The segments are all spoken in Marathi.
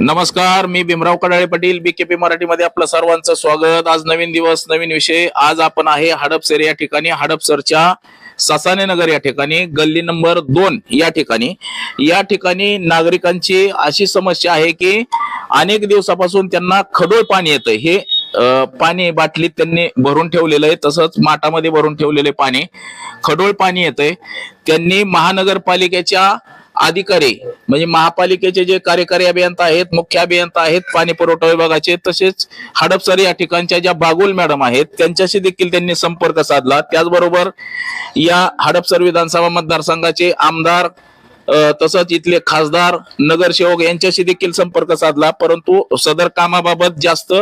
नमस्कार मी भीमराव कडाळे पाटील बीकेपी मराठीमध्ये आपलं सर्वांचं स्वागत. आज नवीन दिवस नवीन विषय. आज आपण आहे हडपसर या ठिकाणी. हडपसरच्या ससाने नगर या ठिकाणी गल्ली नंबर दोन या ठिकाणी. या ठिकाणी नागरिकांची अशी समस्या आहे की अनेक दिवसापासून त्यांना खडोळ पाणी येतं हे पाणी बाटलीत त्यांनी भरून ठेवलेलं आहे तसंच माठामध्ये भरून ठेवलेले पाणी. खडोळ पाणी येतंय. त्यांनी महानगरपालिकेच्या अधिकारी म्हणजे महापालिकेचे जे कार्यकारी अभियंता आहेत मुख्य अभियंता आहेत पाणी पुरवठा विभागाचे तसेच हडपसर या ठिकाणच्या ज्या बागुल मॅडम आहेत त्यांच्याशी देखील त्यांनी संपर्क साधला. त्याचबरोबर या हडपसर विधानसभा मतदारसंघाचे आमदार तसंच इथले खासदार नगरसेवक यांच्याशी देखील संपर्क साधला. परंतु सदर कामाबाबत जास्त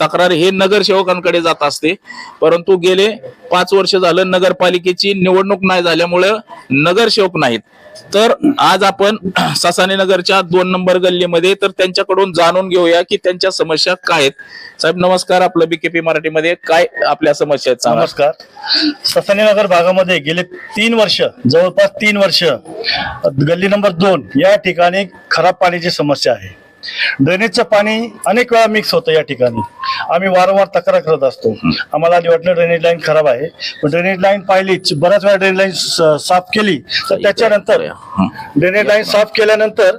तक्रार हे नगरसेवकांकडे जात असते. परंतु गेले पाच वर्ष झालं नगरपालिकेची निवडणूक नाही झाल्यामुळे नगरसेवक नाहीत. तर आज आपण ससाने नगरच्या दोन नंबर गल्लीमध्ये तर त्यांच्याकडून जाणून घेऊया की त्यांच्या समस्या काय आहेत. साहेब नमस्कार. आपलं बीकेपी मराठीमध्ये काय आपल्या समस्या आहेत नमस्कार. नमस्कार ससानीनगर भागामध्ये गेले तीन वर्ष जवळपास तीन वर्ष गल्ली नंबर दोन या ठिकाणी खराब पाण्याची समस्या आहे. ड्रेनेजचं पाणी अनेक वेळा मिक्स होतं या ठिकाणी. आम्ही वारंवार तक्रार करत असतो. आम्हाला आधी वाटलं ड्रेनेज लाईन खराब आहे. पण ड्रेनेज लाईन पाहिलीच. बऱ्याच वेळा ड्रेनेज लाईन साफ केली. तर त्याच्यानंतर. ड्रेनेज लाईन साफ केल्यानंतर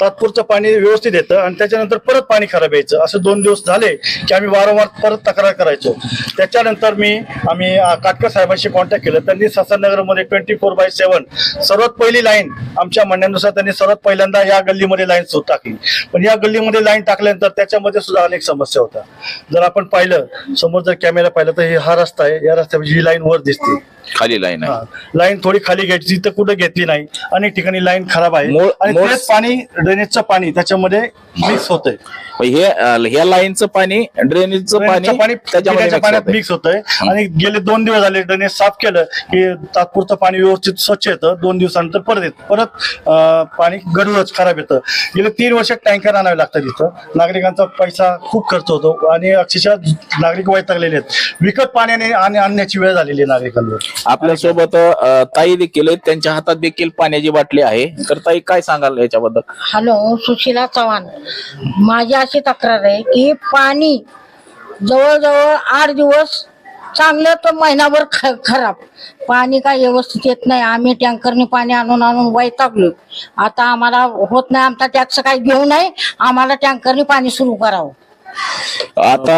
तात्पुरतं पाणी व्यवस्थित येतं आणि त्याच्यानंतर परत पाणी खराब यायचं. असं दोन दिवस झाले की आम्ही वारंवार परत तक्रार करायचो. त्याच्यानंतर मी आम्ही काटकर साहेबांशी कॉन्टॅक्ट केलं. त्यांनी ससानगरमध्ये ट्वेंटी फोर बाय सेव्हन सर्वात पहिली लाईन आमच्या म्हणण्यानुसार त्यांनी सर्वात पहिल्यांदा या गल्लीमध्ये लाईन सुरू टाकली. पण या गल्लीमध्ये लाईन टाकल्यानंतर त्याच्यामध्ये सुद्धा अनेक समस्या होत्या. जर आपण पाहिलं समोर जर कॅमेरा पाहिला तर हे हा रस्ता आहे. या रस्त्यामध्ये ही लाईन वर दिसते. खाली लाईन आहे. हा. लाईन थोडी खाली घ्यायची तर कुठं घेतली नाही. अनेक ठिकाणी लाईन खराब आहे. मूळ- आणि मूळ- तेच पाणी ड्रेनेजचं पाणी त्याच्यामध्ये मिक्स होतंय. हे अं, ह्या लाईनचं पाणी ड्रेनेजचं पाणी पाणी त्याच्यामध्ये पिण्याच्या mix पाण्यात होतंय. मिक्स होतंय. आणि गेले दोन दिवस झाले ड्रेनेज साफ केलं की तात्पुरतं पाणी व्यवस्थित स्वच्छ येतं. दोन दिवसानंतर परत येत. परत अं, पाणी गडूळच खराब येतं. गेले तीन वर्ष टँकर आणावे लागतात इथं. नागरिकांचा पैसा खूप खर्च होतो आणि अक्षरशः नागरिक वैतागलेले आहेत. विकत पाण्याने आणि आणण्याची वेळ झालेली आहे नागरिकांवर. आपल्यासोबत ताई देखील आहेत. त्यांच्या हातात देखील पाण्याची बाटली आहे. तर ताई काय सांगाल याच्याबद्दल? हॅलो सुशीला चव्हाण. माझी अशी तक्रार आहे की पाणी जवळजवळ आठ दिवस चांगलं तर महिनाभर ख खराब. पाणी काय व्यवस्थित येत नाही. आम्ही टँकरने पाणी आणून आणून वैतागलो. आता आम्हाला होत नाही. आमचा टॅक्स काही घेऊ नये. आम्हाला टँकरने पाणी सुरू करावं. आता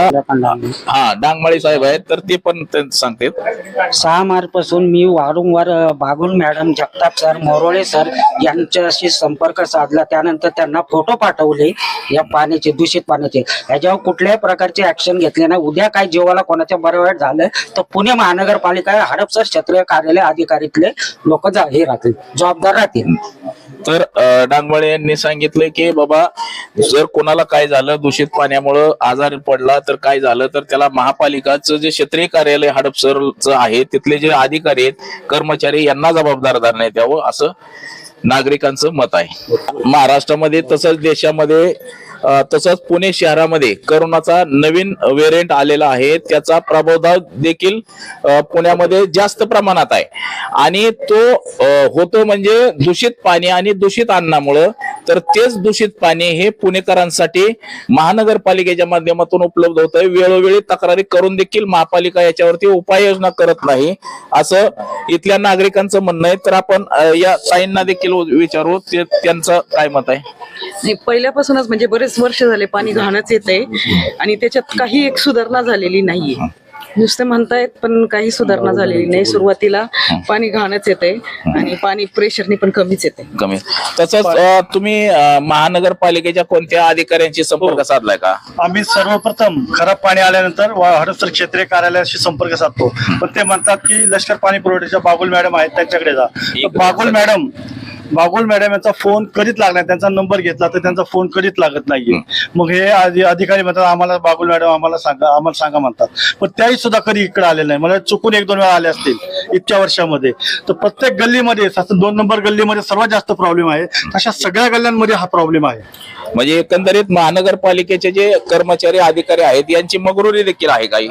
हा डांगमाळी साहेब आहेत तर ते पण सांगतात सहा मार्च पासून मी वारंवार Bagul madam Jagtap sir Morole sir यांच्याशी संपर्क साधला. त्यानंतर त्यांना फोटो पाठवले या पाण्याचे दूषित पाण्याचे. याच्यावर कुठल्याही प्रकारचे ऍक्शन घेतले नाही. उद्या काय जीवाला कोणाच्या बरं वाईट झालं तर पुणे महानगरपालिका हडपसर क्षेत्रीय कार्यालय अधिकारीतले लोक हे राहतील जबाबदार राहतील. तर अं, यांनी सांगितलं की बाबा जर कोणाला काय झालं दूषित पाण्यामुळं आजार पडला तर काय झालं तर त्याला महापालिकाचं जे क्षेत्रीय कार्यालय हडपसरचं आहे तिथले जे अधिकारी आहेत कर्मचारी यांना जबाबदार धरण्यात यावं असं नागरिकांचं मत आहे. महाराष्ट्रामध्ये तसंच देशामध्ये तसंच पुणे शहरामध्ये करोनाचा नवीन व्हेरियंट आलेला आहे. त्याचा प्रभाव देखील पुण्यामध्ये जास्त प्रमाणात आहे. आणि तो होतो म्हणजे दूषित पाणी आणि दूषित अन्नामुळं. तर तेच दूषित पाणी हे पुणेकरांसाठी महानगरपालिकेच्या माध्यमातून उपलब्ध होत आहे वेळोवेळी तक्रारी करून देखील महापालिका याच्यावरती उपाययोजना करत नाही असं इथल्या नागरिकांचं म्हणणं आहे. तर आपण या ताईंना देखील विचारू. ते त्यांचं काय मत आहे? पहिल्यापासूनच म्हणजे बरेच वर्ष झाले पाणी घाणच येते आणि त्याच्यात काही एक सुधारणा झालेली नाहीये. नुसते म्हणतायत पण काही सुधारणा झालेली नाही. सुरुवातीला पाणी घाणच येते आणि पाणी प्रेशरने पण कमीच येते कमी तसंच तुम्ही महानगरपालिकेच्या कोणत्या अधिकाऱ्यांशी संपर्क साधलाय का? आम्ही सर्वप्रथम खराब पाणी आल्यानंतर वा- हडपसर क्षेत्रीय कार्यालयाशी संपर्क साधतो. पण ते म्हणतात की लष्कर पाणी पुरवठ्याच्या बागुल मॅडम आहेत त्यांच्याकडे जा. बागुल मॅडम बागुल मॅडम यांचा फोन कधीच लागला. त्यांचा नंबर घेतला तर त्यांचा फोन कधीच लागत नाहीये. मग हे अधिकारी म्हणतात आम्हाला बागुल मॅडम आम्हाला सांगा आम्हाला सांगा म्हणतात. पण त्याही सुद्धा कधी इकडे आले नाही. मला चुकून एक दोन वेळा आले असतील इतक्या वर्षामध्ये. तर प्रत्येक गल्लीमध्ये दोन नंबर गल्लीमध्ये सर्वात जास्त प्रॉब्लेम आहे. अशा सगळ्या गल्ल्यांमध्ये हा प्रॉब्लेम आहे. म्हणजे एकंदरीत महानगरपालिकेचे जे कर्मचारी अधिकारी आहेत यांची मगरुरी देखील आहे काही?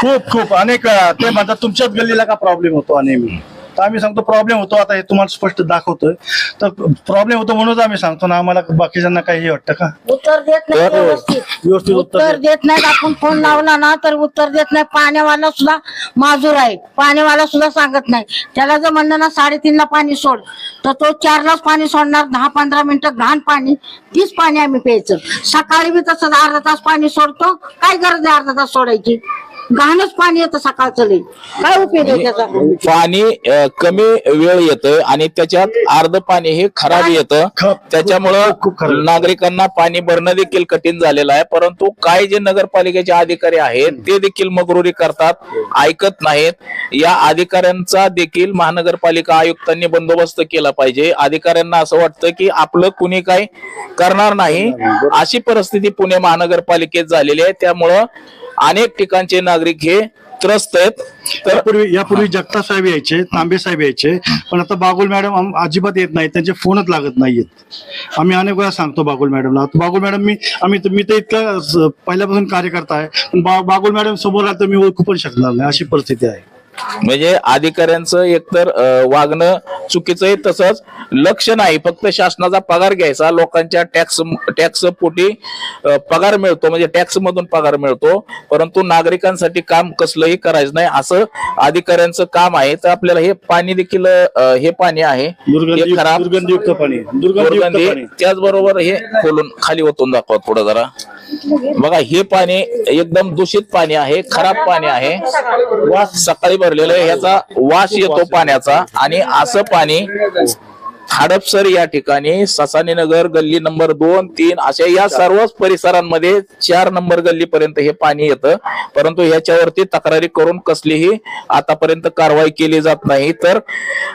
खूप खूप. अनेक वेळा ते म्हणतात तुमच्याच गल्लीला का प्रॉब्लेम होतो? नेहमी. तर आम्ही सांगतो प्रॉब्लेम होतो. आता हे तुम्हाला स्पष्ट दाखवतोय. तर प्रॉब्लेम होतो म्हणूनच आम्ही सांगतो ना आम्हाला बाकीच्यांना काही हे वाटतं का? उत्तर देत नाही तर- व्यवस्थित. व्यवस्थित उत्तर उत्तर देत. नाहीत आपण फोन लावला ना तर उत्तर देत नाही. पाण्यावाला सुद्धा माजूर आहे. पाण्यावाला सुद्धा सांगत नाही. त्याला जर म्हणलं ना साडेतीनला पाणी सोड तर तो चारलाच पाणी सोडणार. दहा पंधरा मिनिटं घाण पाणी तीच पाणी आम्ही प्यायचं. सकाळी बी तसंच अर्धा तास पाणी सोडतो. काय गरज आहे अर्धा तास सोडायची? घाणच पाणी येतं सकाळचं लई. काय उपयोग आहे त्याचा? पाणी अ, कमी वेळ येतं आणि त्याच्यात अर्ध पाणी हे खराब येतं. खप- त्याच्यामुळं खूप-. नागरिकांना पाणी भरणं देखील कठीण झालेलं आहे. परंतु काही जे नगरपालिकेचे अधिकारी आहेत ते देखील मगरुरी करतात ऐकत नाहीत. या अधिकाऱ्यांचा देखील महानगरपालिका आयुक्तांनी बंदोबस्त केला पाहिजे. अधिकाऱ्यांना असं वाटतं की आपलं कुणी काय करणार नाही. अशी परिस्थिती पुणे महानगरपालिकेत झालेली आहे. त्यामुळं अनेक ठिकाणचे नागरिक हे त्रस्त आहेत. तर यापूर्वी यापूर्वी जगताप साहेब यायचे तांबे साहेब यायचे पण आता बागुल मॅडम अजिबात येत नाही त्यांचे फोनच लागत नाहीयेत. आम्ही अनेक वेळा सांगतो बागुल मॅडमला बागुल मॅडम मी आम्ही मी तर इतका पहिल्यापासून कार्यकर्ता आहे पण बागुल मॅडम समोर आलं तर मी ओळखू पण शकणार नाही अशी परिस्थिती आहे. म्हणजे अधिकाऱ्यांचं एकतर वागणं चुकीचं आहे तसंच लक्ष नाही. फक्त शासनाचा पगार घ्यायचा लोकांच्या टॅक्स टॅक्स पोटी पगार मिळतो म्हणजे टॅक्स मधून पगार मिळतो. परंतु नागरिकांसाठी काम कसलंही करायचं नाही असं अधिकाऱ्यांचं काम आहे. तर आपल्याला हे पाणी देखील हे पाणी आहे. हे खराब दुर्गंधी त्याचबरोबर हे खोलून खाली ओतून दाखवा थोडं जरा. बघा हे पाणी एकदम दूषित पाणी आहे खराब पाणी आहे. वास सकाळी भरलेलं आहे ह्याचा वास येतो पाण्याचा आणि असं पाणी हडपसर या ठिकाणी ससानी नगर गल्ली नंबर दोन तीन अशा या सर्वच परिसरांमध्ये चार नंबर गल्लीपर्यंत हे पाणी येतं. परंतु ह्याच्यावरती तक्रारी करून कसलीही आतापर्यंत कारवाई केली जात नाही. तर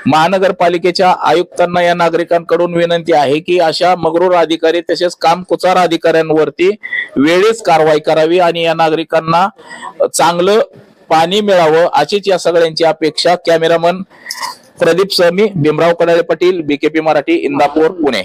महानगरपालिकेच्या आयुक्तांना या नागरिकांकडून विनंती आहे की अशा मगरूर अधिकारी तसेच कामकुचार अधिकाऱ्यांवरती वेळीच कारवाई करावी आणि या नागरिकांना चांगलं पाणी मिळावं अशीच या सगळ्यांची अपेक्षा कॅमेरामन प्रदीप सहमी भीमराव कडाळे पाटील बीकेपी मराठी इंदापूर पुणे.